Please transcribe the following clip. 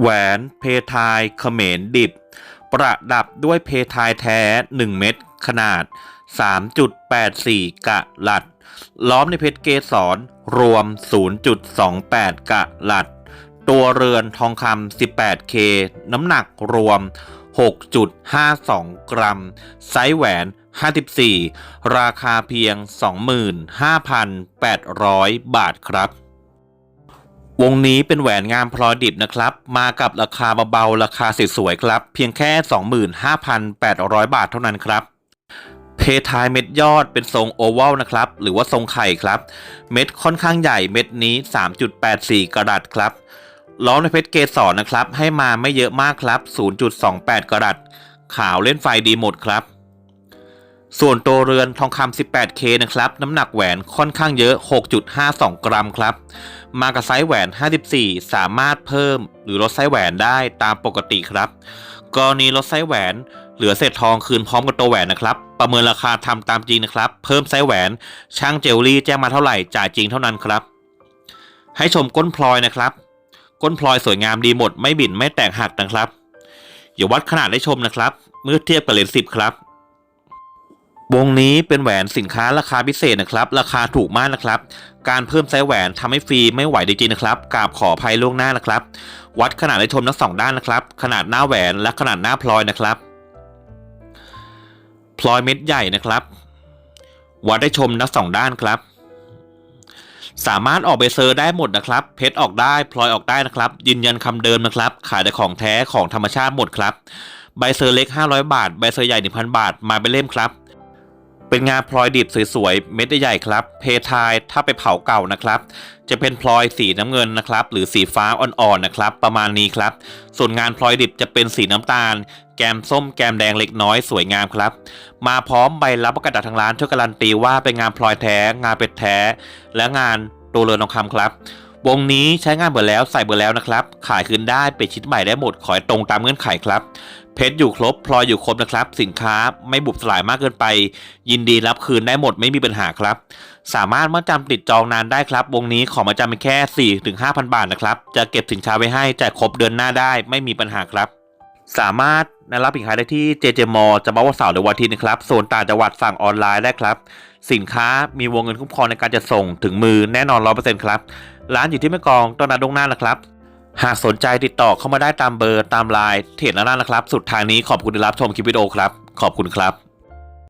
แหวน เพทายเขมรดิบ ประดับด้วยเพทายแท้ 1 เม็ดขนาด 3.84 กะลัด ล้อมในเพชรเกสรรวม 0.28 กะลัด ตัวเรือนทองคำ 18K น้ำหนักรวม 6.52 กรัม ไซส์แหวน 54 ราคาเพียง 25,800 บาทครับ วงนี้เป็นแหวนงามพลอยดิบนะครับ มากับราคาเบาๆ ราคาสวยๆครับ เพียงแค่ 25,800 บาทเท่านั้นครับ เพทายเม็ดยอดเป็นทรงโอวัลนะครับ หรือว่าทรงไข่ครับ เม็ดค่อนข้างใหญ่เม็ดนี้ 3.84 กรัตครับ ล้อมในเพชรเกสรนะครับ ให้มาไม่เยอะมากครับ 0.28 กรัตขาวเล่นไฟดีหมดครับ ส่วนตัวเรือนทองคำ 18K นะครับ น้ำหนักแหวนค่อนข้างเยอะ 6.52 กรัมครับ มากับไซส์แหวน 54 สามารถเพิ่ม หรือลดไซส์แหวนได้ตามปกติครับ กรณีลดไซส์แหวน เหลือเศษทองคืนพร้อมกับตัวแหวนนะครับ ประเมินราคาทำตามจริงนะครับ เพิ่มไซส์แหวน ช่างเจลลี่แจ้งมาเท่าไหร่จ่ายจริงเท่านั้นครับ ให้ชมก้นพลอยนะครับ ก้นพลอยสวยงามดีหมดไม่บิดไม่แตกหักนะครับอย่าวัดขนาดได้ชมนะครับ เมื่อเทียบกับเลนส์สิบครับ วงนี้เป็นแหวนสินค้าราคาพิเศษนะครับ ราคาถูกมากนะครับ การเพิ่มไซส์แหวนทำให้ฟรีไม่ไหวจริงๆนะครับกราบขออภัยล่วงหน้านะครับ วัดขนาดได้ชมทั้งสองด้านนะครับ ขนาดหน้าแหวนและขนาดหน้าพลอยนะครับ พลอยเม็ดใหญ่นะครับ วัดได้ชมทั้งสองด้านครับ สามารถออกใบเซอร์ได้หมดนะครับ เพชรออกได้พลอยออกได้นะครับ ยืนยันคำเดิมนะครับ ขายแต่ของแท้ของธรรมชาติหมดครับ ใบเซอร์เล็ก 500 บาท ใบเซอร์ใหญ่ 1,000 บาท มาเป็นเล่มครับ เป็นงานพลอยดิบสวยๆ เม็ดใหญ่ครับ เพทายถ้าไปเผาเก่านะครับ จะเป็นพลอยสีน้ำเงินนะครับ หรือสีฟ้าอ่อนๆนะครับ ประมาณนี้ครับ ส่วนงานพลอยดิบจะเป็นสีน้ำตาล แกมส้มแกมแดงเล็กน้อยสวยงามครับ มาพร้อมใบรับประกันจากทางร้านช่วยการันตีว่าเป็นงานพลอยแท้ งานเป็ดแท้ และงานตัวเรือนทองคำครับ วงนี้ใช้งานเบอร์แล้วใส่เบอร์แล้วนะครับ ขายคืนได้ไปดชิ้นใหม่ได้หมดขอให้ตรงตามเงื่อนไขครับ เพชรอยู่ครบพลอยอยู่ครบนะครับ สินค้าไม่บุบสลายมากเกินไป ยินดีรับคืนได้หมดไม่มีปัญหาครับ สามารถมาจำติดจองนานได้ครับ วงนี้ขอมาจำเป็นแค่4ถึง5,000 บาทนะครับ จะเก็บสินค้าไว้ให้จ่ายครบเดือนหน้าได้ไม่มีปัญหาครับ สามารถนัดรับสินค้าได้ที่เจเจมอจะมาวันเสาร์หรือวันอาทิตย์นะครับส่วนต่างจังหวัดสั่งออนไลน์ได้ครับ สินค้ามีวงเงินคุ้มครองในการจะส่งถึงมือแน่นอน100%ครับร้านอยู่ที่แม่กองต้องนัดล่วงหน้านะครับ หากสนใจติดต่อเข้ามาได้ตามเบอร์ตามไลน์เทรดหน้าร้านนะครับ สุดท้ายนี้ขอบคุณที่รับชมคลิปวิดีโอครับ ขอบคุณครับ